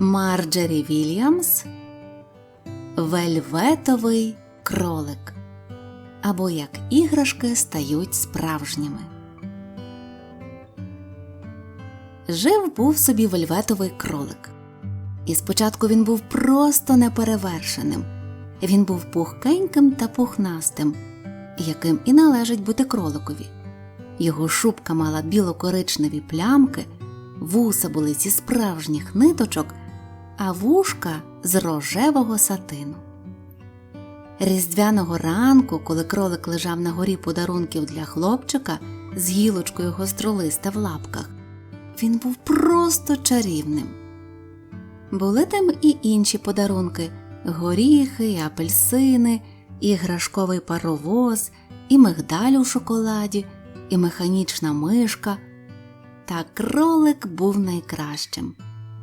Марджері Вільямс Вельветовий кролик або як іграшки стають справжніми. Жив був собі вельветовий кролик. І спочатку він був просто неперевершеним. Він був пухкеньким та пухнастим, яким і належить бути кроликові. Його шубка мала біло-коричневі плямки, вуса були зі справжніх ниточок, а вушка з рожевого сатину. Різдвяного ранку, коли кролик лежав на горі подарунків для хлопчика з гілочкою гостролиста в лапках, він був просто чарівним. Були там і інші подарунки горіхи, апельсини, іграшковий паровоз, і мигдаль у шоколаді, і механічна мишка. Та кролик був найкращим.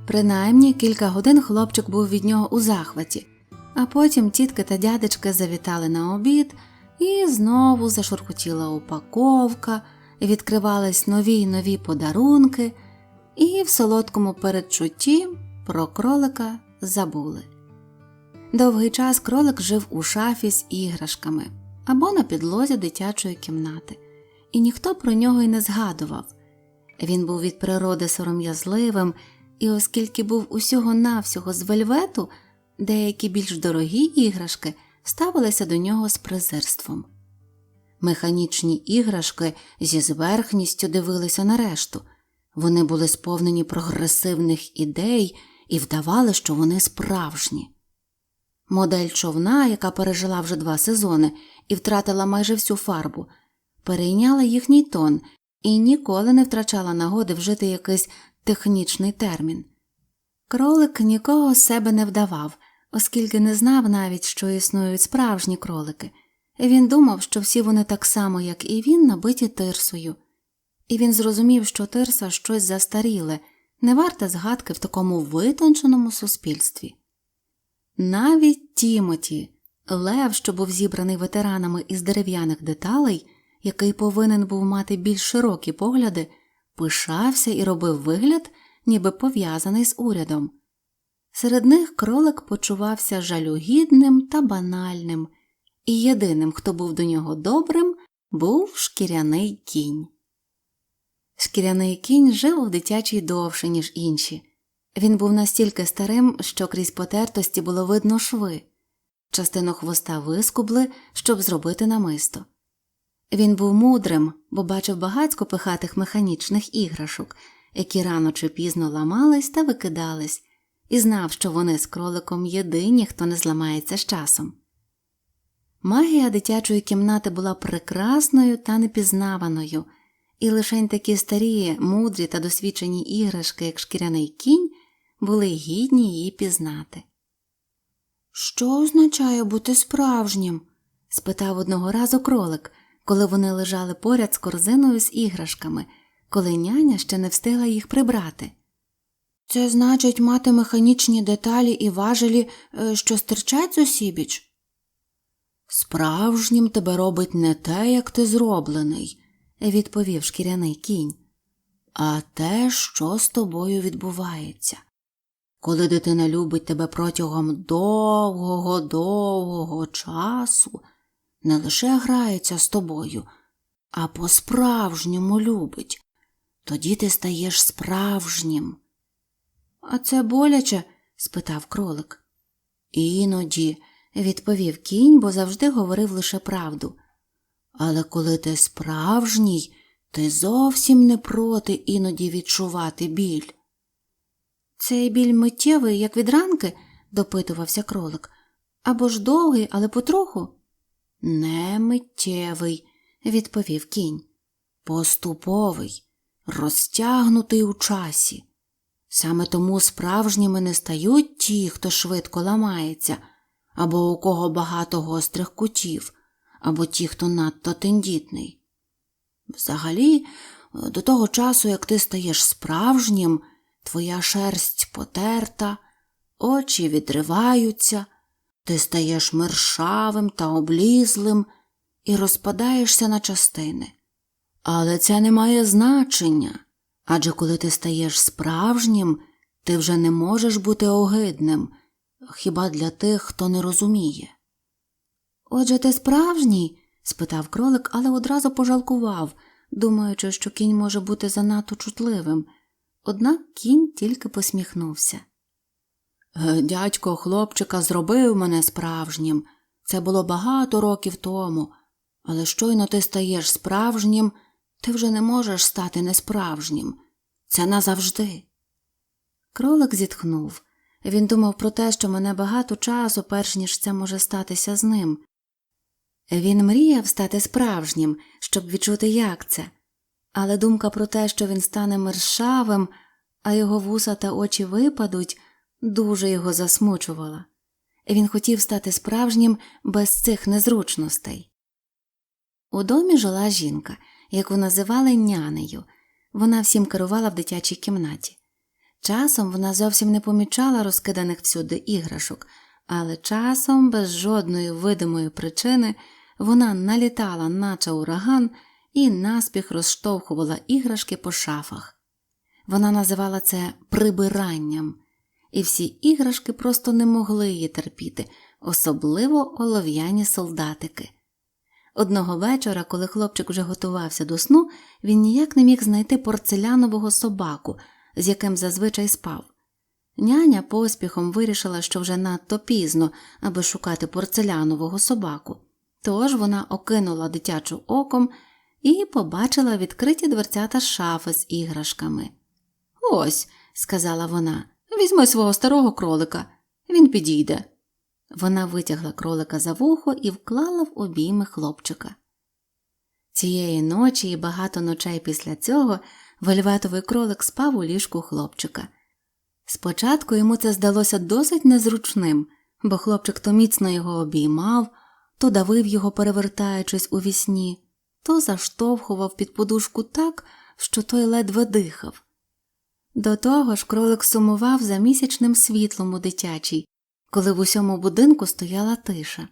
Принаймні кілька годин хлопчик був від нього у захваті, а потім тітки та дядечки завітали на обід, і знову зашурхотіла упаковка, відкривались нові й нові подарунки, і в солодкому передчутті про кролика забули. Довгий час кролик жив у шафі з іграшками або на підлозі дитячої кімнати, і ніхто про нього й не згадував. Він був від природи сором'язливим, і оскільки був усього навсього з вельвету, деякі більш дорогі іграшки ставилися до нього з презирством. Механічні іграшки зі зверхністю дивилися на решту. Вони були сповнені прогресивних ідей і вдавали, що вони справжні. Модель човна, яка пережила вже два сезони і втратила майже всю фарбу, перейняла їхній тон і ніколи не втрачала нагоди вжити якийсь технічний термін. Кролик нікого себе не вдавав, оскільки не знав навіть, що існують справжні кролики. Він думав, що всі вони так само, як і він, набиті тирсою, і він зрозумів, що тирса щось застаріле, не варте згадки в такому витонченому суспільстві. Навіть Тімоті, лев, що був зібраний ветеранами із дерев'яних деталей, який повинен був мати більш широкі погляди, пишався і робив вигляд, ніби пов'язаний з урядом. Серед них кролик почувався жалюгідним та банальним, і єдиним, хто був до нього добрим, був шкіряний кінь. Шкіряний кінь жив у дитячій довше, ніж інші. Він був настільки старим, що крізь потертості було видно шви, частину хвоста вискубли, щоб зробити намисто. Він був мудрим, бо бачив багацько пихатих механічних іграшок, які рано чи пізно ламались та викидались, і знав, що вони з кроликом єдині, хто не зламається з часом. Магія дитячої кімнати була прекрасною та непізнаваною, і лишень такі старі, мудрі та досвідчені іграшки, як шкіряний кінь, були гідні її пізнати. Що означає бути справжнім? спитав одного разу кролик, коли вони лежали поряд з корзиною з іграшками, коли няня ще не встигла їх прибрати. Це значить мати механічні деталі і важелі, е, що стирчать з осібіч? Справжнім тебе робить не те, як ти зроблений, відповів шкіряний кінь, а те, що з тобою відбувається. Коли дитина любить тебе протягом довгого, довгого часу, не лише грається з тобою, а по справжньому любить, тоді ти стаєш справжнім. А це боляче? спитав кролик. Іноді, відповів кінь, бо завжди говорив лише правду. Але коли ти справжній, ти зовсім не проти іноді відчувати біль. Цей біль миттєвий, як від ранки? допитувався кролик. Або ж довгий, але потроху. Не миттєвий, відповів кінь. Поступовий, розтягнутий у часі. Саме тому справжніми не стають ті, хто швидко ламається, або у кого багато гострих кутів, або ті, хто надто тендітний. Взагалі, до того часу, як ти стаєш справжнім, твоя шерсть потерта, очі відриваються, ти стаєш мершавим та облізлим і розпадаєшся на частини. Але це не має значення адже коли ти стаєш справжнім, Ти вже не можеш бути огидним, хіба для тих, хто не розуміє. Отже, ти справжній? спитав кролик, але одразу пожалкував, думаючи, що кінь може бути занадто чутливим. Однак кінь тільки посміхнувся. «Е, Дядько хлопчика зробив мене справжнім. Це було багато років тому, але щойно ти стаєш справжнім, ти вже не можеш стати несправжнім. Це назавжди. Кролик зітхнув. Він думав про те, що мене багато часу, перш ніж це може статися з ним. Він мріяв стати справжнім, щоб відчути, як це, але думка про те, що він стане мершавим, а його вуса та очі випадуть, дуже його засмучувала. Він хотів стати справжнім без цих незручностей. У домі жила жінка, яку називали нянею. Вона всім керувала в дитячій кімнаті. Часом вона зовсім не помічала розкиданих всюди іграшок, але часом, без жодної видимої причини, вона налітала, наче ураган, і наспіх розштовхувала іграшки по шафах. Вона називала це прибиранням, і всі іграшки просто не могли її терпіти, особливо олов'яні солдатики. Одного вечора, коли хлопчик вже готувався до сну, він ніяк не міг знайти порцелянового собаку, з яким зазвичай спав. Няня поспіхом вирішила, що вже надто пізно, аби шукати порцелянового собаку. Тож вона окинула дитячу оком і побачила відкриті дверцята шафи з іграшками. Ось, сказала вона, візьми свого старого кролика, він підійде. Вона витягла кролика за вухо і вклала в обійми хлопчика. Цієї ночі і багато ночей після цього вельветовий кролик спав у ліжку хлопчика. Спочатку йому це здалося досить незручним, бо хлопчик то міцно його обіймав, то давив його, перевертаючись у вісні, то заштовхував під подушку так, що той ледве дихав. До того ж кролик сумував за місячним світлом у дитячій, коли в усьому будинку стояла тиша,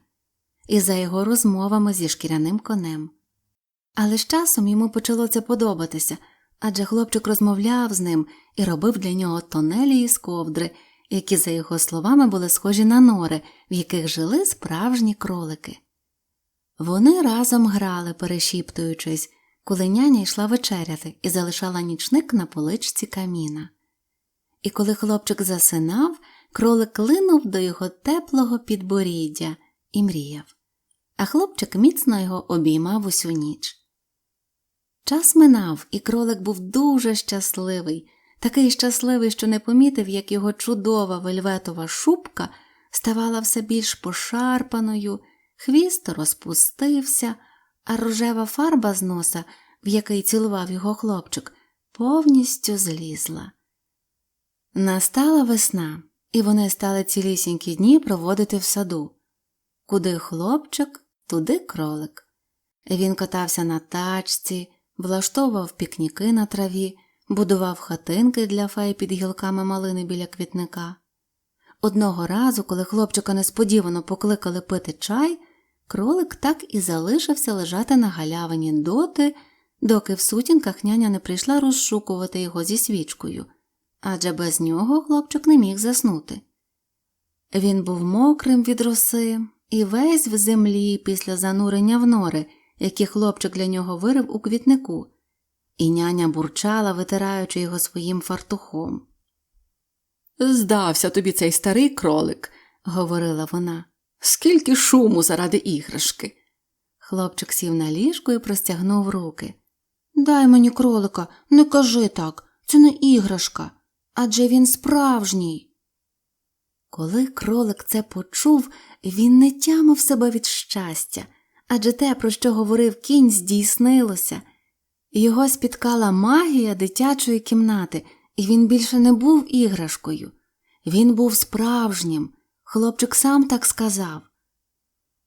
і за його розмовами зі шкіряним конем. Але з часом йому почало це подобатися, адже хлопчик розмовляв з ним і робив для нього тонелі із ковдри, які, за його словами, були схожі на нори, в яких жили справжні кролики. Вони разом грали, перешіптуючись, коли няня йшла вечеряти і залишала нічник на поличці каміна. І коли хлопчик засинав, кролик линув до його теплого підборіддя і мріяв, а хлопчик міцно його обіймав усю ніч. Час минав, і кролик був дуже щасливий, такий щасливий, що не помітив, як його чудова вельветова шубка ставала все більш пошарпаною, хвіст розпустився, а рожева фарба з носа, в який цілував його хлопчик, повністю злізла. Настала весна, і вони стали цілісінькі дні проводити в саду. Куди хлопчик, туди кролик. Він катався на тачці, влаштовував пікніки на траві, будував хатинки для фей під гілками малини біля квітника. Одного разу, коли хлопчика несподівано покликали пити чай, кролик так і залишився лежати на галявині доти, доки в сутінках няня не прийшла розшукувати його зі свічкою, адже без нього хлопчик не міг заснути. Він був мокрим від роси і весь в землі після занурення в нори, які хлопчик для нього вирив у квітнику, і няня бурчала, витираючи його своїм фартухом. Здався тобі цей старий кролик, говорила вона. Скільки шуму заради іграшки. Хлопчик сів на ліжку і простягнув руки. Дай мені кролика, не кажи так, це не іграшка, адже він справжній. Коли кролик це почув, він не тямив себе від щастя, адже те, про що говорив кінь, здійснилося. Його спіткала магія дитячої кімнати, і він більше не був іграшкою. Він був справжнім. Хлопчик сам так сказав.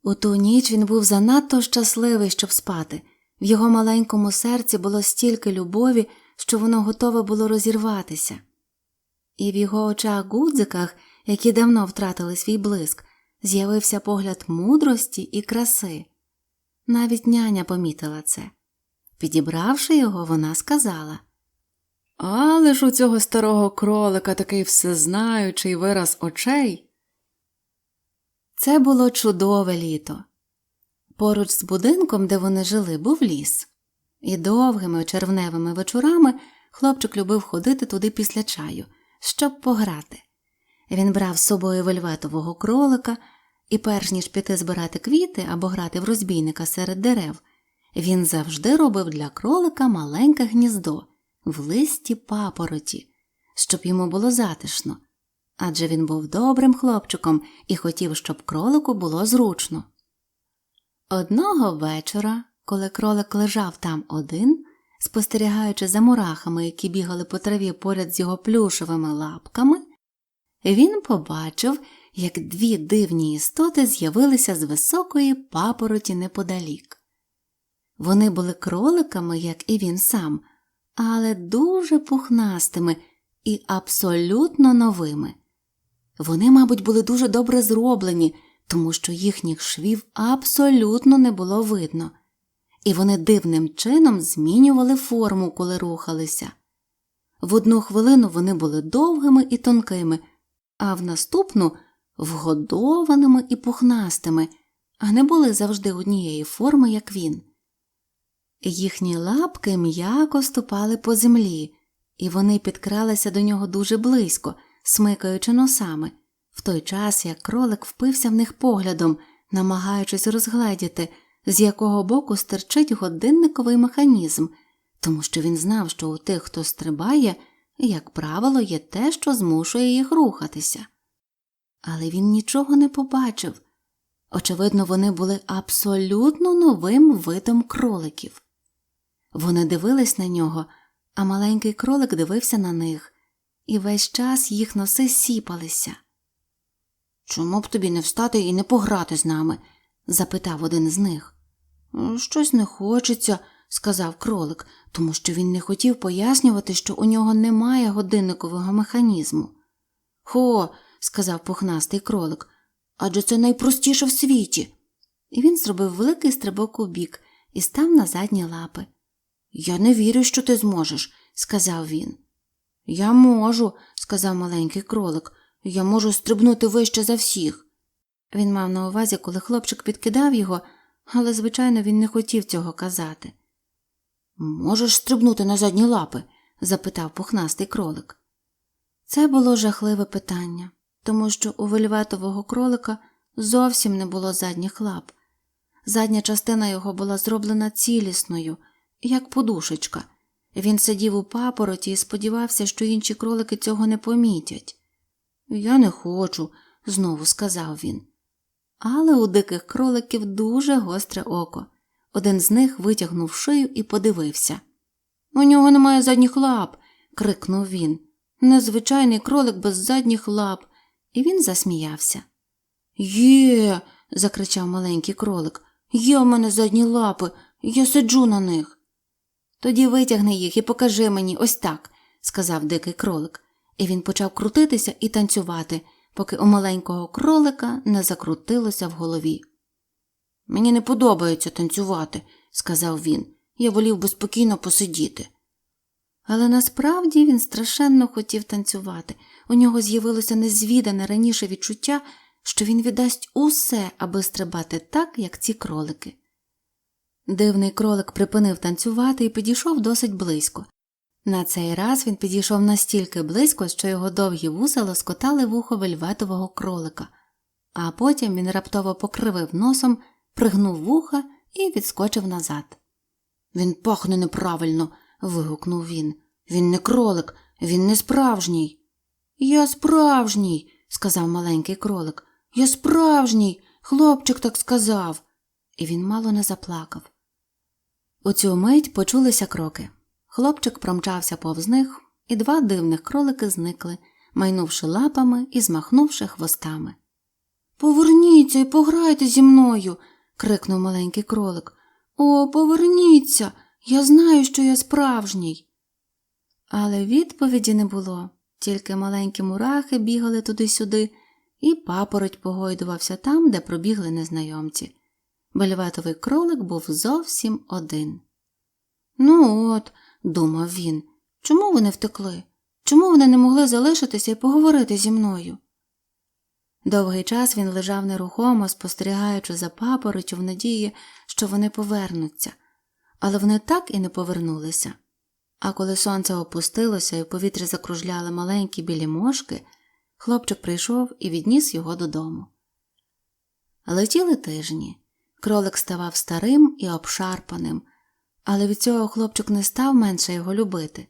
У ту ніч він був занадто щасливий, щоб спати. В його маленькому серці було стільки любові, що воно готове було розірватися. І в його очах гудзиках, які давно втратили свій блиск, з'явився погляд мудрості і краси. Навіть няня помітила це. Підібравши його, вона сказала Але ж у цього старого кролика такий всезнаючий вираз очей. Це було чудове літо. Поруч з будинком, де вони жили, був ліс, і довгими червневими вечорами хлопчик любив ходити туди після чаю, щоб пограти. Він брав з собою вельветового кролика, і, перш ніж піти збирати квіти або грати в розбійника серед дерев, він завжди робив для кролика маленьке гніздо в листі папороті, щоб йому було затишно, адже він був добрим хлопчиком і хотів, щоб кролику було зручно. Одного вечора, коли кролик лежав там один, спостерігаючи за мурахами, які бігали по траві поряд з його плюшевими лапками, він побачив, як дві дивні істоти з'явилися з високої папороті неподалік. Вони були кроликами, як і він сам, але дуже пухнастими і абсолютно новими. Вони, мабуть, були дуже добре зроблені, тому що їхніх швів абсолютно не було видно, і вони дивним чином змінювали форму, коли рухалися. В одну хвилину вони були довгими і тонкими, а в наступну вгодованими і пухнастими, а не були завжди однієї форми, як він. Їхні лапки м'яко ступали по землі, і вони підкралися до нього дуже близько, смикаючи носами, в той час як кролик впився в них поглядом, намагаючись розгледіти, з якого боку стирчить годинниковий механізм, тому що він знав, що у тих, хто стрибає, як правило, є те, що змушує їх рухатися. Але він нічого не побачив. Очевидно, вони були абсолютно новим видом кроликів. Вони дивились на нього, а маленький кролик дивився на них, і весь час їх носи сіпалися. Чому б тобі не встати і не пограти з нами? запитав один з них. Щось не хочеться, сказав кролик, тому що він не хотів пояснювати, що у нього немає годинникового механізму. Хо, сказав пухнастий кролик, адже це найпростіше в світі. І він зробив великий стрибок у бік і став на задні лапи. Я не вірю, що ти зможеш, сказав він. Я можу, сказав маленький кролик, я можу стрибнути вище за всіх. Він мав на увазі, коли хлопчик підкидав його, але, звичайно, він не хотів цього казати. Можеш стрибнути на задні лапи? запитав пухнастий кролик. Це було жахливе питання, тому що у вельветового кролика зовсім не було задніх лап. Задня частина його була зроблена цілісною, як подушечка. Він сидів у папороті і сподівався, що інші кролики цього не помітять. Я не хочу, знову сказав він. Але у диких кроликів дуже гостре око. Один з них витягнув шию і подивився. У нього немає задніх лап. крикнув він. Незвичайний кролик без задніх лап. І він засміявся. Є. закричав маленький кролик. Є в мене задні лапи, я сиджу на них. Тоді витягни їх і покажи мені ось так, сказав дикий кролик, і він почав крутитися і танцювати, поки у маленького кролика не закрутилося в голові. Мені не подобається танцювати, сказав він. Я волів би спокійно посидіти. Але насправді він страшенно хотів танцювати. У нього з'явилося незвідане раніше відчуття, що він віддасть усе, аби стрибати так, як ці кролики. Дивний кролик припинив танцювати і підійшов досить близько. На цей раз він підійшов настільки близько, що його довгі вуса лоскотали вухо вельветового кролика, а потім він раптово покривив носом, пригнув вуха і відскочив назад. Він пахне неправильно. вигукнув він. Він не кролик, він не справжній. Я справжній, сказав маленький кролик. Я справжній. Хлопчик так сказав. І він мало не заплакав. У цю мить почулися кроки. Хлопчик промчався повз них, і два дивних кролики зникли, майнувши лапами і змахнувши хвостами. Поверніться і пограйте зі мною. крикнув маленький кролик. О, поверніться. Я знаю, що я справжній. Але відповіді не було, тільки маленькі мурахи бігали туди-сюди, і папороть погойдувався там, де пробігли незнайомці. Вельветовий кролик був зовсім один. Ну от, думав він, Чому вони втекли? Чому вони не могли залишитися і поговорити зі мною? Довгий час він лежав нерухомо, спостерігаючи за папоротю в надії, що вони повернуться, але вони так і не повернулися. А коли сонце опустилося і в повітрі закружляли маленькі білі мошки, хлопчик прийшов і відніс його додому. Летіли тижні. Кролик ставав старим і обшарпаним, але від цього хлопчик не став менше його любити.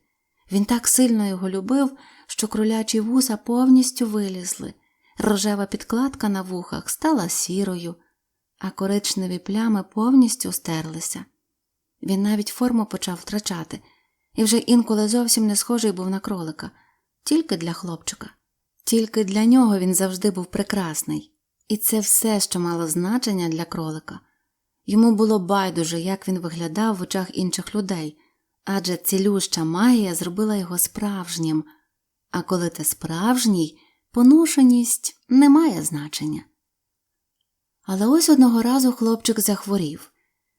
Він так сильно його любив, що кролячі вуса повністю вилізли, рожева підкладка на вухах стала сірою, а коричневі плями повністю стерлися. Він навіть форму почав втрачати, і вже інколи зовсім не схожий був на кролика, тільки для хлопчика. Тільки для нього він завжди був прекрасний, і це все, що мало значення для кролика. Йому було байдуже, як він виглядав в очах інших людей, адже цілюща магія зробила його справжнім, а коли ти справжній, поношеність не має значення. Але ось одного разу хлопчик захворів.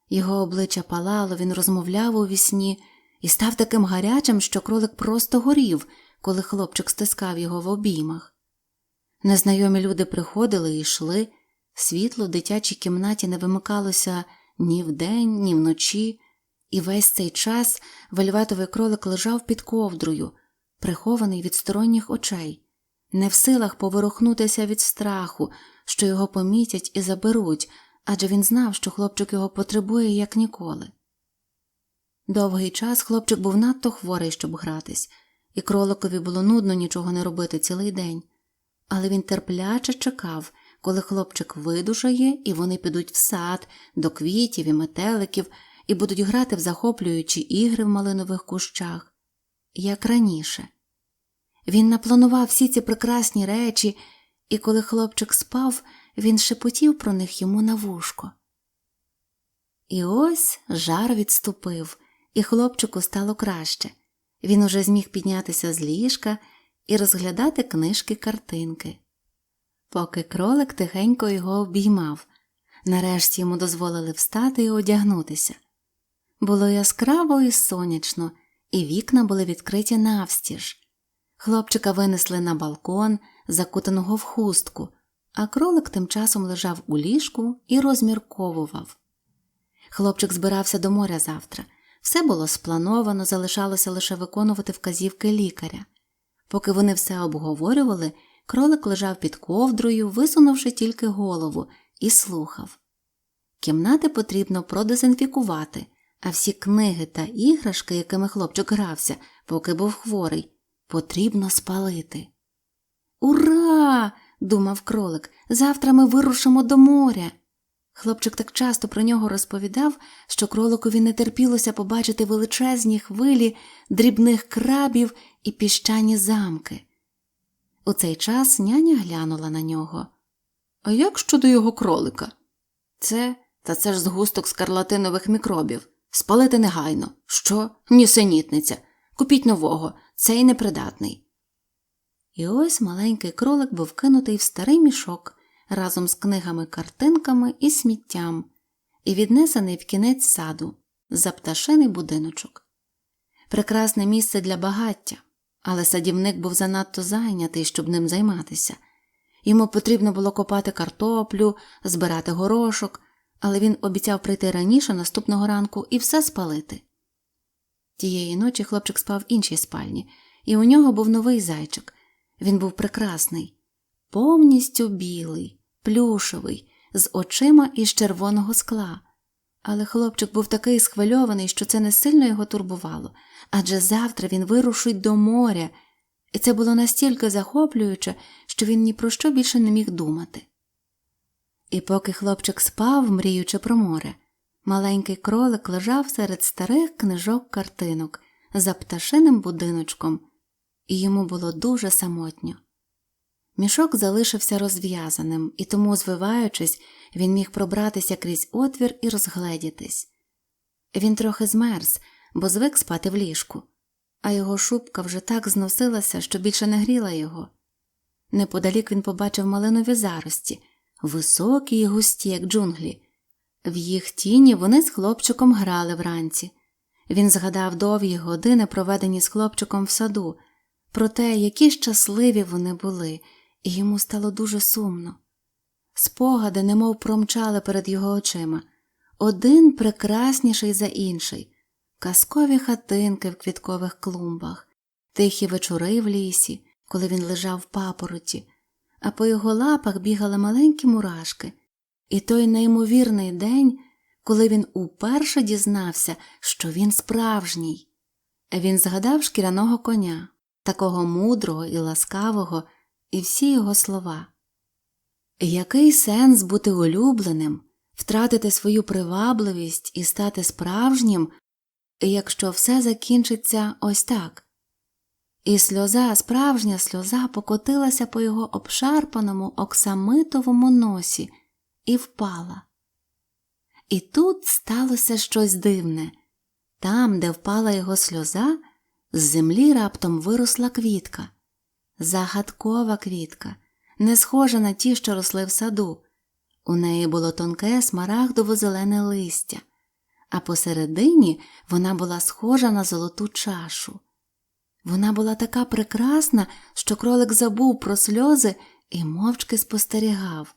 Його обличчя палало, він розмовляв у вісні і став таким гарячим, що кролик просто горів, коли хлопчик стискав його в обіймах. Незнайомі люди приходили і йшли, світло в дитячій кімнаті не вимикалося ні вдень, ні вночі, і весь цей час вельветовий кролик лежав під ковдрою, прихований від сторонніх очей, не в силах поворухнутися від страху, що його помітять і заберуть, адже він знав, що хлопчик його потребує як ніколи. Довгий час хлопчик був надто хворий, щоб гратись, і кроликові було нудно нічого не робити цілий день, але він терпляче чекав, коли хлопчик видужає, і вони підуть в сад, до квітів і метеликів, і будуть грати в захоплюючі ігри в малинових кущах, як раніше. Він напланував всі ці прекрасні речі, і коли хлопчик спав, він шепотів про них йому на вушко. І ось жар відступив, і хлопчику стало краще. Він уже зміг піднятися з ліжка і розглядати книжки картинки. Поки кролик тихенько його обіймав, нарешті йому дозволили встати і одягнутися. Було яскраво і сонячно, і вікна були відкриті навстіж. Хлопчика винесли на балкон, закутаного в хустку, а кролик тим часом лежав у ліжку і розмірковував. Хлопчик збирався до моря завтра. Все було сплановано, залишалося лише виконувати вказівки лікаря. Поки вони все обговорювали, кролик лежав під ковдрою, висунувши тільки голову, і слухав. Кімнати потрібно продезінфікувати, а всі книги та іграшки, якими хлопчик грався, поки був хворий, потрібно спалити. Ура! думав кролик. Завтра ми вирушимо до моря. Хлопчик так часто про нього розповідав, що кроликові не терпілося побачити величезні хвилі, дрібних крабів і піщані замки. У цей час няня глянула на нього. А як щодо його кролика? Це та це ж згусток скарлатинових мікробів. Спалити негайно. Що? Нісенітниця. Купіть нового, цей непридатний. І ось маленький кролик був кинутий в старий мішок разом з книгами, картинками і сміттям, і віднесений в кінець саду за пташиний будиночок. Прекрасне місце для багаття, але садівник був занадто зайнятий, щоб ним займатися. Йому потрібно було копати картоплю, збирати горошок, але він обіцяв прийти раніше наступного ранку і все спалити. Тієї ночі хлопчик спав в іншій спальні, і у нього був новий зайчик. Він був прекрасний, повністю білий, плюшевий, з очима із червоного скла. Але хлопчик був такий схвильований, що це не сильно його турбувало, адже завтра він вирушить до моря, і це було настільки захоплююче, що він ні про що більше не міг думати. І поки хлопчик спав, мріючи про море, маленький кролик лежав серед старих книжок картинок за пташиним будиночком, і йому було дуже самотньо. Мішок залишився розв'язаним, і тому, звиваючись, він міг пробратися крізь отвір і розгледітись. Він трохи змерз, бо звик спати в ліжку, а його шубка вже так зносилася, що більше не гріла його. Неподалік він побачив малинові зарості, високі й густі, як джунглі. В їх тіні вони з хлопчиком грали вранці. Він згадав довгі години, проведені з хлопчиком в саду, про те, які щасливі вони були, і йому стало дуже сумно. Спогади немов промчали перед його очима. Один прекрасніший за інший, казкові хатинки в квіткових клумбах, тихі вечори в лісі, коли він лежав в папороті, а по його лапах бігали маленькі мурашки, і той неймовірний день, коли він уперше дізнався, що він справжній. Він згадав шкіряного коня, такого мудрого і ласкавого, і всі його слова. Який сенс бути улюбленим, втратити свою привабливість і стати справжнім, якщо все закінчиться ось так? І сльоза, справжня сльоза покотилася по його обшарпаному оксамитовому носі і впала. І тут сталося щось дивне там, де впала його сльоза, з землі раптом виросла квітка, загадкова квітка, не схожа на ті, що росли в саду. У неї було тонке смарагдово зелене листя, а посередині вона була схожа на золоту чашу. Вона була така прекрасна, що кролик забув про сльози і мовчки спостерігав.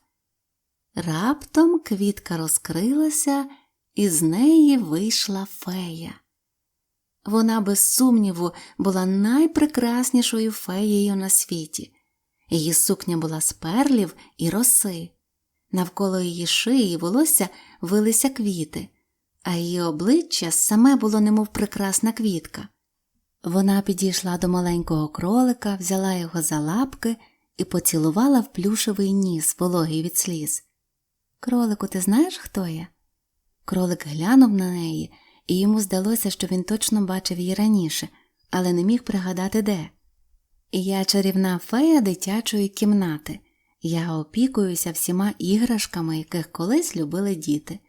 Раптом квітка розкрилася, і з неї вийшла фея. Вона, без сумніву, була найпрекраснішою феєю на світі. Її сукня була з перлів і роси. Навколо її шиї і волосся вилися квіти, а її обличчя саме було немов прекрасна квітка. Вона підійшла до маленького кролика, взяла його за лапки і поцілувала в плюшевий ніс, вологий від сліз. Кролику, ти знаєш, хто я? Кролик глянув на неї, і йому здалося, що він точно бачив її раніше, але не міг пригадати де. Я чарівна фея дитячої кімнати. Я опікуюся всіма іграшками, яких колись любили діти.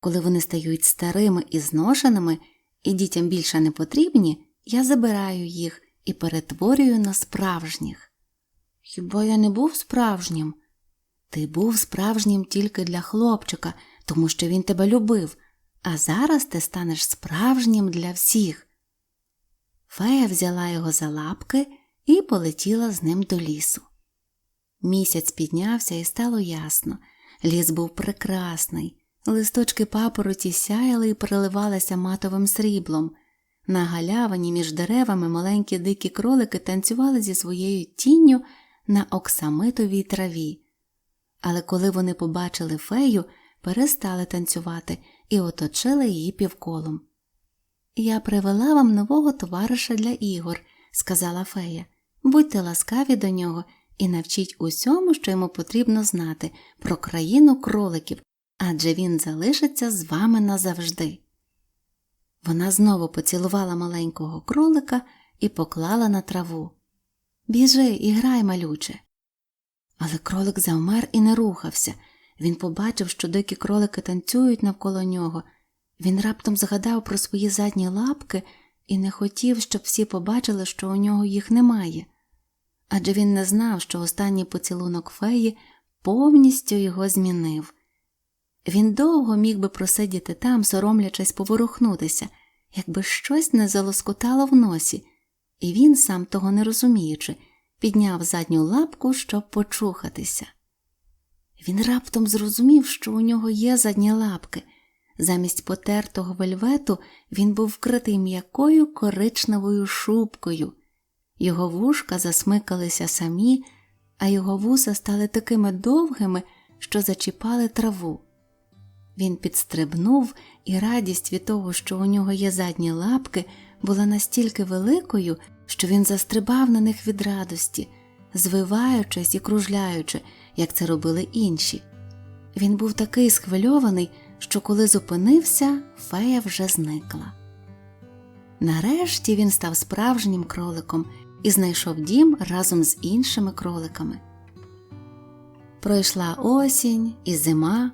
Коли вони стають старими і зношеними, і дітям більше не потрібні, я забираю їх і перетворюю на справжніх. Хіба я не був справжнім? Ти був справжнім тільки для хлопчика, тому що він тебе любив, а зараз ти станеш справжнім для всіх. Фея взяла його за лапки і полетіла з ним до лісу. Місяць піднявся і стало ясно. Ліс був прекрасний, листочки папороті сяяли і переливалися матовим сріблом. На галявині між деревами маленькі дикі кролики танцювали зі своєю тінню на оксамитовій траві. Але коли вони побачили фею, перестали танцювати і оточили її півколом. Я привела вам нового товариша для ігор, сказала фея. Будьте ласкаві до нього і навчіть усьому, що йому потрібно знати про країну кроликів, адже він залишиться з вами назавжди. Вона знову поцілувала маленького кролика і поклала на траву. Біжи і грай, малюче. Але кролик завмер і не рухався. Він побачив, що дикі кролики танцюють навколо нього. Він раптом згадав про свої задні лапки і не хотів, щоб всі побачили, що у нього їх немає. Адже він не знав, що останній поцілунок феї повністю його змінив. Він довго міг би просидіти там, соромлячись поворухнутися, якби щось не залоскотало в носі, і він, сам того не розуміючи, підняв задню лапку, щоб почухатися. Він раптом зрозумів, що у нього є задні лапки. Замість потертого вельвету він був вкритий м'якою коричневою шубкою. Його вушка засмикалися самі, а його вуса стали такими довгими, що зачіпали траву. Він підстрибнув, і радість від того, що у нього є задні лапки, була настільки великою, що він застрибав на них від радості, звиваючись і кружляючи, як це робили інші. Він був такий схвильований, що коли зупинився, фея вже зникла. Нарешті він став справжнім кроликом і знайшов дім разом з іншими кроликами. Пройшла осінь і зима,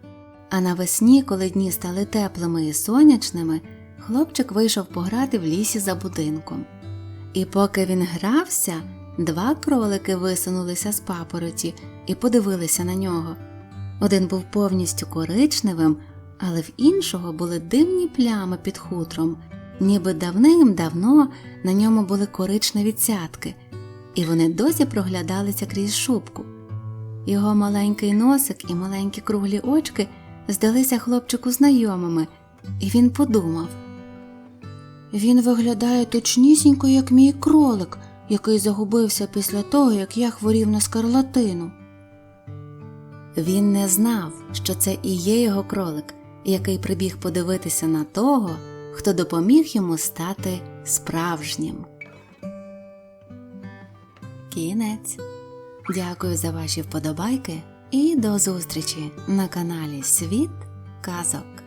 а навесні, коли дні стали теплими і сонячними, хлопчик вийшов пограти в лісі за будинком. І поки він грався, два кролики висунулися з папороті і подивилися на нього. Один був повністю коричневим, але в іншого були дивні плями під хутром, ніби давним-давно на ньому були коричневі цятки, і вони досі проглядалися крізь шубку. Його маленький носик і маленькі круглі очки здалися хлопчику знайомими, і він подумав. Він виглядає точнісінько, як мій кролик, який загубився після того, як я хворів на скарлатину. Він не знав, що це і є його кролик, який прибіг подивитися на того, хто допоміг йому стати справжнім. Кінець. Дякую за ваші вподобайки і до зустрічі на каналі Світ Казок.